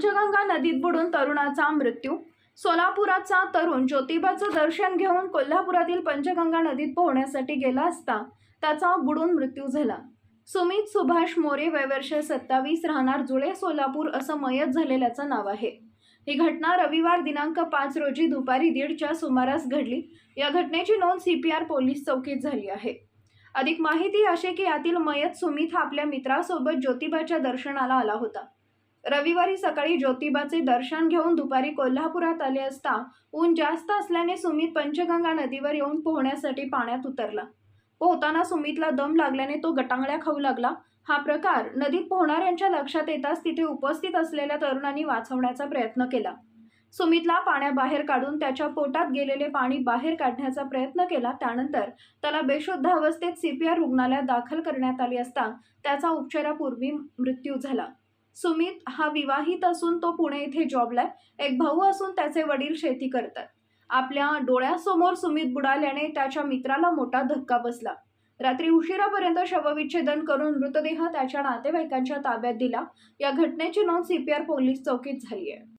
पंचगंगा नदीत बुडून तरुणाचा मृत्यू. सोलापुराचा तरुण ज्योतिबाचं दर्शन घेऊन कोल्हापुरातील पंचगंगा नदीत पोहण्यासाठी गेला असता त्याचा बुडून मृत्यू झाला. सुमित सुभाष मोरे वयवर्ष सत्तावीस राहणार जुळे सोलापूर असं मयत झालेल्याचं नाव आहे. ही घटना रविवार दिनांक पाच रोजी दुपारी दीडच्या सुमारास घडली. या घटनेची नोंद सी पी आर पोलीस चौकीत झाली आहे. अधिक माहिती अशी की यातील मयत सुमित हा आपल्या मित्रासोबत ज्योतिबाच्या दर्शनाला आला होता. रविवारी सकाळी ज्योतिबाचे दर्शन घेऊन दुपारी कोल्हापुरात आले असता ऊन जास्त असल्याने सुमित पंचगंगा नदीवर येऊन पोहण्यासाठी पाण्यात उतरला. पोहताना सुमितला दम लागल्याने तो गटांगळ्या खाऊ लागला. हा प्रकार नदीत पोहणाऱ्यांच्या लक्षात येताच तिथे उपस्थित असलेल्या तरुणांनी वाचवण्याचा प्रयत्न केला. सुमितला पाण्याबाहेर काढून त्याच्या पोटात गेलेले पाणी बाहेर काढण्याचा प्रयत्न केला. त्यानंतर त्याला बेशुद्ध अवस्थेत सीपीआर रुग्णालयात दाखल करण्यात आली असता त्याचा उपचारापूर्वी मृत्यू झाला. सुमित हा विवाहित असून तो पुणे येथे जॉबला आहे. एक भाऊ असून त्याचे वडील शेती करतात. आपल्या डोळ्यासमोर सुमित बुडाल्याने त्याच्या मित्राला मोठा धक्का बसला. रात्री उशिरापर्यंत शवविच्छेदन करून मृतदेह त्याच्या नातेवाईकांच्या ताब्यात दिला. या घटनेची नोंद सीपीआर पोलीस चौकीत झाली आहे.